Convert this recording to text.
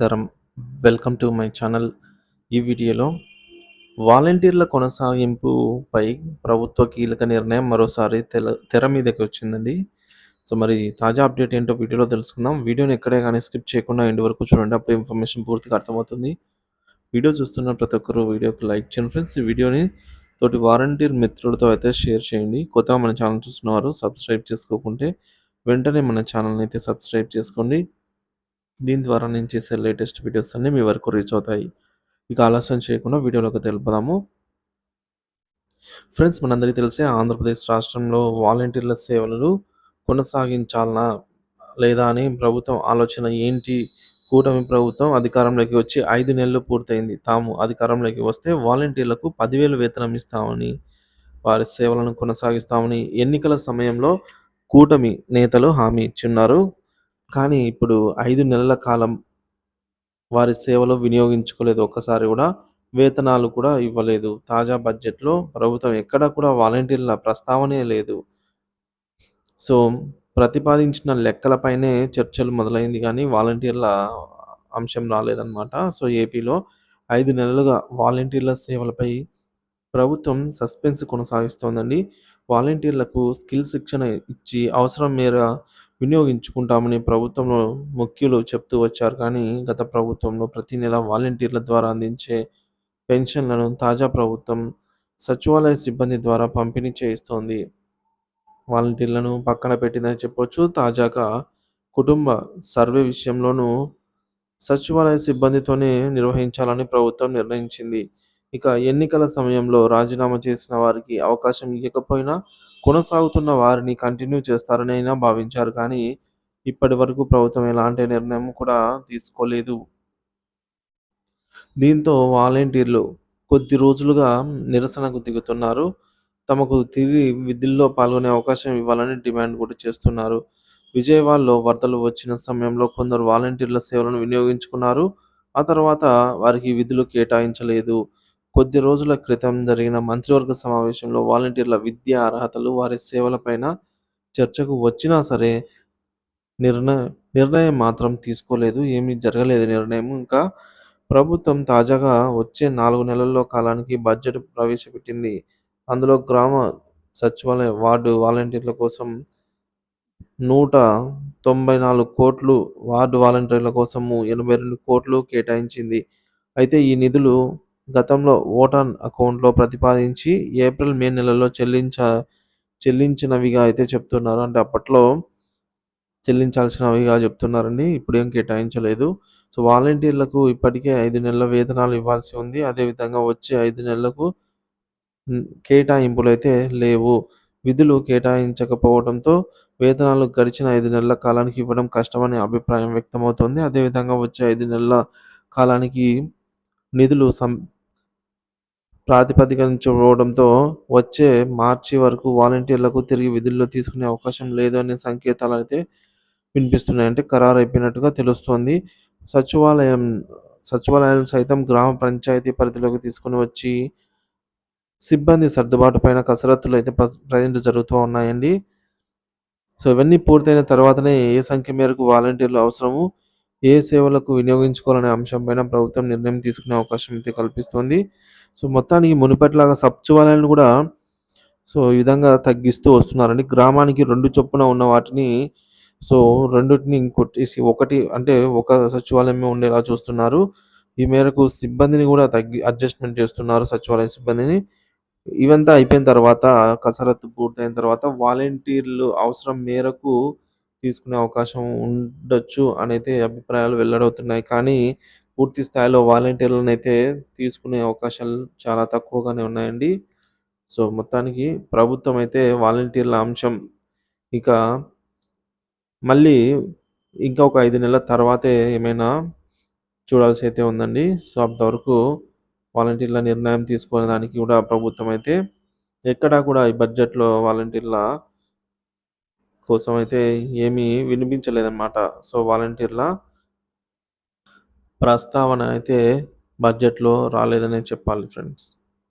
నమస్కారం. Welcome to my channel. ఈ వీడియోలో వాలంటీర్ల కొనసాగింపుపై ప్రభుత్వ కీలక నిర్ణయం మరోసారి తెల తెర మీదకి వచ్చిందండి. సో మరి తాజా అప్డేట్ ఏంటో వీడియోలో తెలుసుకుందాం. వీడియోని ఎక్కడే కానీ స్కిప్ చేయకుండా ఎండ్ వరకు చూడండి. అప్పుడు ఇన్ఫర్మేషన్ పూర్తిగా అర్థమవుతుంది. వీడియో చూస్తున్న ప్రతి ఒక్కరు వీడియోకి లైక్ చేయండి ఫ్రెండ్స్. ఈ వీడియోని తోటి వాలంటీర్ మిత్రులతో అయితే షేర్ చేయండి. కొత్తగా మన ఛానల్ చూస్తున్నవారు సబ్స్క్రైబ్ చేసుకోకుంటే వెంటనే మన ఛానల్ని అయితే సబ్స్క్రైబ్ చేసుకోండి. దీని ద్వారా నేను చేసే లేటెస్ట్ వీడియోస్ అన్నీ మీ వరకు రీచ్ అవుతాయి. ఇక ఆలస్యం చేయకుండా వీడియోలోకి తెలుపుదాము. ఫ్రెండ్స్ మనందరికీ తెలిసే ఆంధ్రప్రదేశ్ రాష్ట్రంలో వాలంటీర్ల సేవలను కొనసాగించాలనా లేదా అని ప్రభుత్వం ఆలోచన ఏంటి? కూటమి ప్రభుత్వం అధికారంలోకి వచ్చి ఐదు నెలలు పూర్తయింది. తాము అధికారంలోకి వస్తే వాలంటీర్లకు పదివేలు వేతనం ఇస్తామని వారి సేవలను కొనసాగిస్తామని ఎన్నికల సమయంలో కూటమి నేతలు హామీ ఇచ్చున్నారు. కానీ ఇప్పుడు ఐదు నెలల కాలం వారి సేవలు వినియోగించుకోలేదు. ఒక్కసారి కూడా వేతనాలు కూడా ఇవ్వలేదు. తాజా బడ్జెట్లో ప్రభుత్వం ఎక్కడ కూడా వాలంటీర్ల ప్రస్తావనే లేదు. సో ప్రతిపాదించిన లెక్కలపైనే చర్చలు మొదలైంది కానీ వాలంటీర్ల అంశం రాలేదన్నమాట. సో ఏపీలో ఐదు నెలలుగా వాలంటీర్ల సేవలపై ప్రభుత్వం సస్పెన్స్ కొనసాగిస్తోందండి. వాలంటీర్లకు స్కిల్ శిక్షణ ఇచ్చి అవసరం మేర వినియోగించుకుంటామని ప్రభుత్వంలో ముఖ్యులు చెప్తూ వచ్చారు. కానీ గత ప్రభుత్వంలో ప్రతి నెల వాలంటీర్ల ద్వారా అందించే పెన్షన్లను తాజా ప్రభుత్వం సచివాలయ సిబ్బంది ద్వారా పంపిణీ చేస్తోంది. వాలంటీర్లను పక్కన పెట్టిందని చెప్పొచ్చు. తాజాగా కుటుంబ సర్వే విషయంలోనూ సచివాలయ సిబ్బందితోనే నిర్వహించాలని ప్రభుత్వం నిర్ణయించింది. ఇక ఎన్నికల సమయంలో రాజీనామా చేసిన వారికి అవకాశం ఇవ్వకపోయినా కొనసాగుతున్న వారిని కంటిన్యూ చేస్తారని అయినా భావించారు. కానీ ఇప్పటి వరకు ప్రభుత్వం ఎలాంటి నిర్ణయం కూడా తీసుకోలేదు. దీంతో వాలంటీర్లు కొద్ది రోజులుగా నిరసనకు దిగుతున్నారు. తమకు తిరిగి విధుల్లో పాల్గొనే అవకాశం ఇవ్వాలని డిమాండ్ కూడా చేస్తున్నారు. విజయవాడలో వరదలు వచ్చిన సమయంలో కొందరు వాలంటీర్ల సేవలను వినియోగించుకున్నారు. ఆ తర్వాత వారికి విధులు కేటాయించలేదు. కొద్ది రోజుల క్రితం జరిగిన మంత్రివర్గ సమావేశంలో వాలంటీర్ల విద్యా అర్హతలు వారి సేవలపైన చర్చకు వచ్చినా సరే నిర్ణయ నిర్ణయం మాత్రం తీసుకోలేదు ఏమీ జరగలేదు నిర్ణయం. ఇంకా ప్రభుత్వం తాజాగా వచ్చే నాలుగు నెలల్లో కాలానికి బడ్జెట్ ప్రవేశపెట్టింది. అందులో గ్రామ సచివాలయ వార్డు వాలంటీర్ల కోసం నూట తొంభై నాలుగు కోట్లు వార్డు వాలంటీర్ల కోసము ఎనభై రెండు కోట్లు కేటాయించింది. అయితే ఈ నిధులు గతంలో ఓటాన్ అకౌంట్లో ప్రతిపాదించి ఏప్రిల్ మే నెలలో చెల్లించ చెల్లించినవిగా అయితే చెప్తున్నారు. అంటే అప్పట్లో చెల్లించాల్సినవిగా చెప్తున్నారండి. ఇప్పుడు ఏం కేటాయించలేదు. సో వాలంటీర్లకు ఇప్పటికే ఐదు నెలల వేతనాలు ఇవ్వాల్సి ఉంది. అదేవిధంగా వచ్చే ఐదు నెలలకు కేటాయింపులు అయితే లేవు. విధులు కేటాయించకపోవడంతో వేతనాలు గడిచిన ఐదు నెలల కాలానికి ఇవ్వడం కష్టమనే అభిప్రాయం వ్యక్తమవుతోంది. అదేవిధంగా వచ్చే ఐదు నెలల కాలానికి నిధులు సం ప్రాతిపదికన వచ్చే మార్చి వరకు వాలంటీర్లకు తిరిగి విధుల్లో తీసుకునే అవకాశం లేదు అనే సంకేతాలు అయితే వినిపిస్తున్నాయి. అంటే ఖరారు అయిపోయినట్టుగా తెలుస్తోంది. సచివాలయం సచివాలయం సైతం గ్రామ పంచాయతీ పరిధిలోకి తీసుకుని వచ్చి సిబ్బంది సర్దుబాటు పైన కసరత్తులు అయితే ప్రజెంట్ జరుగుతూ ఉన్నాయండి. సో ఇవన్నీ పూర్తయిన తర్వాతనే ఏ సంఖ్య మేరకు వాలంటీర్లు అవసరము? ఏ సేవలకు వినియోగించుకోవాలనే అంశంపైన ప్రభుత్వం నిర్ణయం తీసుకునే అవకాశం అయితే కల్పిస్తుంది. సో మొత్తానికి మునుపటిలాగా సచివాలయాలను కూడా సో ఈ విధంగా తగ్గిస్తూ వస్తున్నారండి గ్రామానికి రెండు చొప్పున ఉన్న వాటిని సో రెండింటిని ఇంకొట్టేసి ఒకటి అంటే ఒక సచివాలయమే ఉండేలా చూస్తున్నారు. ఈ మేరకు సిబ్బందిని కూడా తగ్గి అడ్జస్ట్మెంట్ చేస్తున్నారు సచివాలయ సిబ్బందిని. ఇవంతా అయిపోయిన తర్వాత కసరత్తు పూర్తయిన తర్వాత వాలంటీర్లు అవసరం మేరకు తీసుకునే అవకాశం ఉండొచ్చు అనైతే అభిప్రాయాలు వెల్లడవుతున్నాయి. కానీ పూర్తి స్థాయిలో వాలంటీర్లను అయితే తీసుకునే అవకాశాలు చాలా తక్కువగానే ఉన్నాయండి. సో మొత్తానికి ప్రభుత్వం అయితే వాలంటీర్ల అంశం ఇక మళ్ళీ ఇంకా ఒక ఐదు నెలల తర్వాతే ఏమైనా చూడాల్సి అయితే ఉందండి. సో అంతవరకు వాలంటీర్ల నిర్ణయం తీసుకునే దానికి కూడా ప్రభుత్వం అయితే ఎక్కడా కూడా ఈ బడ్జెట్లో వాలంటీర్ల కోసం అయితే ఏమీ వినిపించలేదన్నమాట. సో వాలంటీర్ల ప్రస్తావన అయితే బడ్జెట్లో రాలేదనే చెప్పాలి ఫ్రెండ్స్.